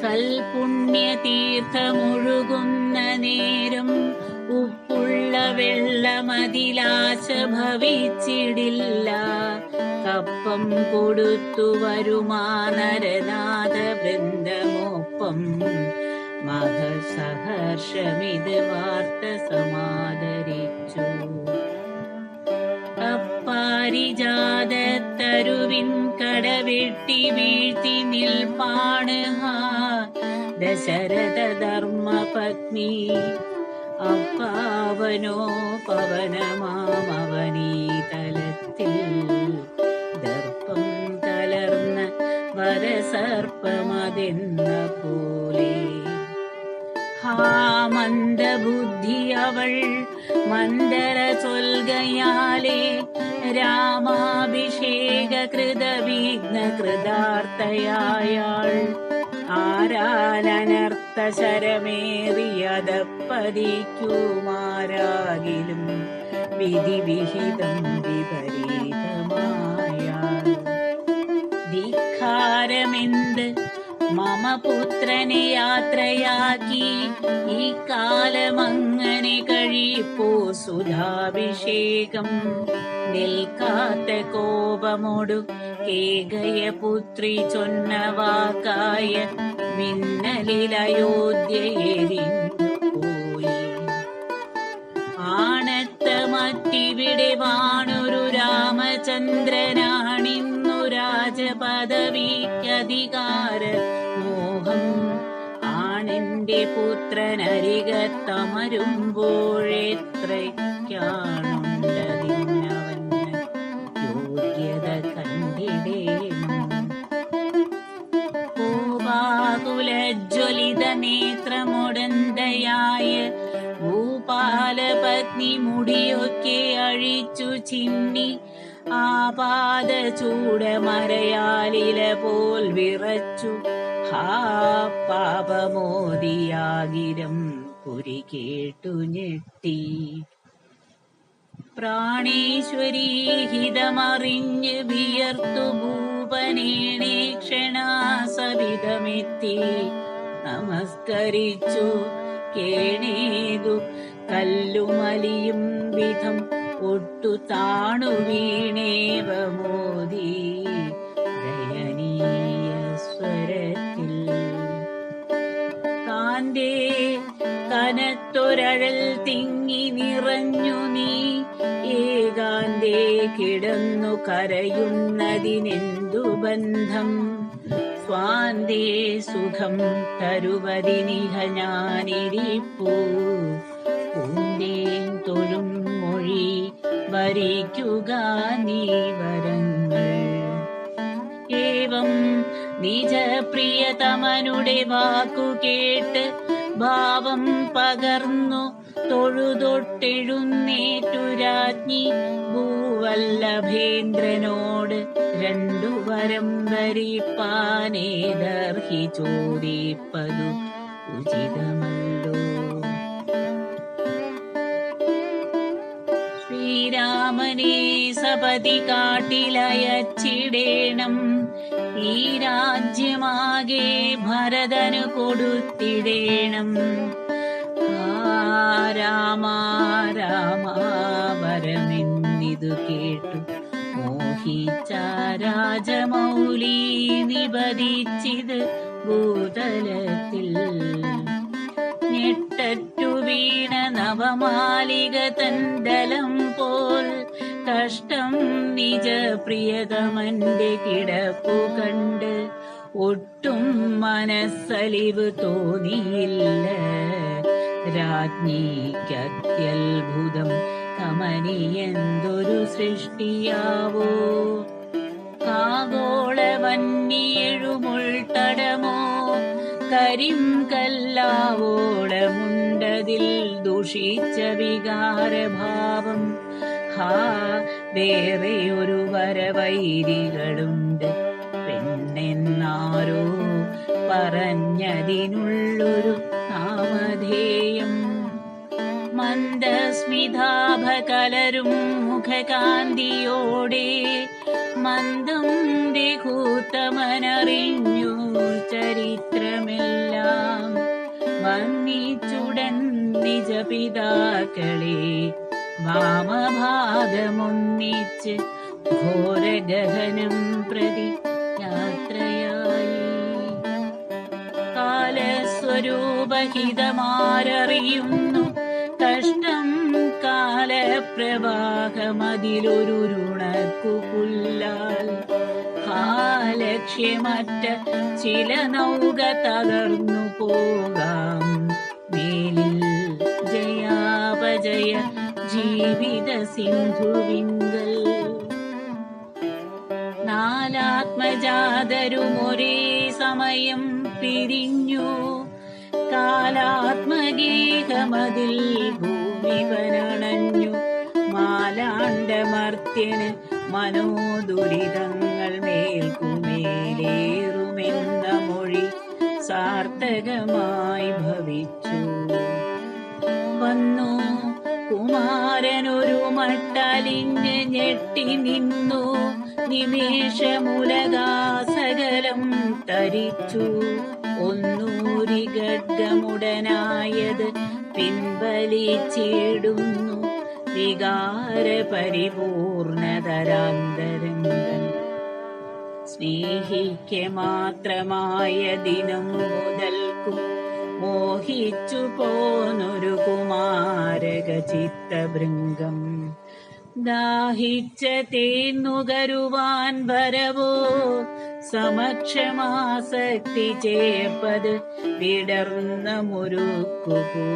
സൽപുണ്യതീർത്ഥമൊഴുകുന്ന നേരം ഉപ്പുള്ള വെള്ളമതിലാശ ഭവിച്ചിടില്ല കപ്പം കൊടുത്തു വരുമാനരനാഥ വൃന്ദമൊപ്പം മഹസഹർഷമിത് വാർത്ത സമാദരിച്ചു. അപ്പാരിജാതത്തരുവിൻ കടവെട്ടി വീഴ്ത്തി നിൽപ്പാണ് ദശരഥ ധർമ്മ പത്നി അപ്പാവനോ പവനമാമവനീ തലത്തിൽ. ദർപ്പം തളർന്ന വരസർപ്പമതെന്ന പോലെ. ഹാ മന്ദബുദ്ധി അവൾ മന്ദര ചൊൽകയാലേ രാമാഭിഷേക കൃത വിഘ്ന കൃതാർത്ഥയായാൾ ആരാലനർത്ഥ ശരമേറിയതപ്പതിക്കുമാരാകിലും വിധി വിഹിതം ധിക്കാരമെന്ത്? മമ പുത്രനെ യാത്രയാക്കി. ഈ കാലമങ്ങനെ കഴിപ്പോ സുധാഭിഷേകം. നിൽക്കാത്ത കോപമോടു കേകയ പുത്രി ചൊന്ന വാക്കായ മിന്നലിലയോധ്യയെരിഞ്ഞു പോയി ആണത്ത മറ്റിവിടെ വാണൊരു രാമചന്ദ്രനാണിന്നു രാജപദവിക്കധികാര മോഹം ആണെന്റെ പുത്രനരികത്തമരുമ്പോഴെത്രയ്ക്കാണുണ്ടതിന്നവന് യോഗ്യത കണ്ടിടേണം കോപാകുലജ്വലിത നേത്രമുടന്തയായ ഭൂപാലപത്നി മുടിയൊക്കെ അഴിച്ചു ചിന്നി. ആപാദ ചൂടമരയാലില പോൽ വിറച്ചു. ഹാ പാപമോദിയാകിരം കുരി കേട്ടു ഞെട്ടി. പ്രാണേശ്വരീ ഹിതമറിഞ്ഞ് വിയർത്തു ഭൂപനേണേ ക്ഷണാസവിധമെത്തി നമസ്കരിച്ചു കേണേതു കല്ലുമലിയും വിധം ഒട്ടു താണു വീണേവ മോദി. ദയനീയ സ്വരത്തിൽ കാന്തേ കനത്തൊരഴൽ തിങ്ങി നിറഞ്ഞു നീ. ഏകാന്തേ കിടന്നു കരയുന്നതിനെന്തു ബന്ധം? സ്വാന്തേ സുഖം തരുവതിനിഹ ഞാനിരിപ്പൂ. പൂന്തേൻ വരിക്കുക നീ വരങ്ങൾ. ഏവം നിജപ്രിയതമനുടെ വാക്കു കേട്ട് ഭാവം പകർന്നു തൊഴുതൊട്ടെഴുന്നേറ്റു രാജ്ഞി ഭൂവല്ലഭേന്ദ്രനോട് രണ്ടു വരം വരിപ്പാനേതർഹി ചോദിപ്പതു ഉചിതമല്ലോ. ശ്രീരാമനെ സപതി കാട്ടിലയച്ചിടേണം. ഈ രാജ്യമാകെ ഭരതന് കൊടുത്തിടേണം. ആ രാമ രാമ വരമെന്നിതു കേട്ടു. മോഹിച്ച രാജമൗലി നിപതിച്ചിത് ഭൂതലത്തിൽ. ഞെട്ടറ്റു വീണ നവമാലിക തണ്ടലം പോൽ കഷ്ടം നിജ പ്രിയതമന്റെ കിടപ്പു കണ്ട് ഒട്ടും മനസ്സലിവ് തോന്നിയില്ല. രാജ്ഞിക്കത്യത്ഭുതം കമനിയെന്തൊരു സൃഷ്ടിയാവോ? കാഗോള വന്നിയെഴുമുൾത്തടമോ കരിം കല്ലാവോളമുണ്ടതിൽ ദുഷിച്ച വികാരഭാവം. ഹാ വേറെ ഒരു വരവൈരികളുണ്ട്. പെണ്ണെന്നാരോ പറഞ്ഞതിനുള്ളൊരു നാമധേയം മന്ദസ്മിതാഭകലരും മുഖകാന്തിയോടെ മന്ദം രഘൂത്തമനറിഞ്ഞു ചരിത്രമെല്ലാം വന്നിച്ചുടൻ നിജ പിതാക്കളെ വാമഭാഗമൊന്നിച്ച് ഘോരഗഹനം പ്രതി യാത്രയായി. കാലസ്വരൂപഹിതമാരറിയുന്നു കഷ്ടം കാലപ്രവാഹമതിലൊരുണക്കു ലക്ഷ്യമറ്റ ചില നൗക തകർന്നു പോകാം. മേലിൽ ജയാപജയ ജീവിത സിന്ധുവിങ്കൽ. നാലാത്മജാതരും ഒരേ സമയം പിരിഞ്ഞു. കാലാത്മഗീഹമതിൽ ഭൂമി വരണഞ്ഞു മാലാണ്ടമർത്യന് മനോദുരിതങ്ങൾ മേൽക്കുമേലേറുമെന്ന മൊഴി സാർത്ഥകമായി ഭവിച്ചു. വന്നു കുമാരനൊരു മട്ടലിഞ്ഞ് ഞെട്ടി നിന്നു. നിമേഷമുലകാസകലം തരിച്ചു. ഒന്നൂരി ഗഡ്ഗമുടനായത് പിൻവലിച്ചിടുന്നു വികാര പരിപൂർണതരാന്തരംഗം സ്നേഹിക്ക മാത്രമായ ദിനം മുതൽക്കും മോഹിച്ചു പോന്നൊരു കുമാരക ചിത്തഭൃംഗം ദാഹിച്ച തേന്നുകരുവാൻ വരവോ? സമക്ഷമാസക്തി ചേപ്പത് വിടർന്ന മുരുക്കുപൂ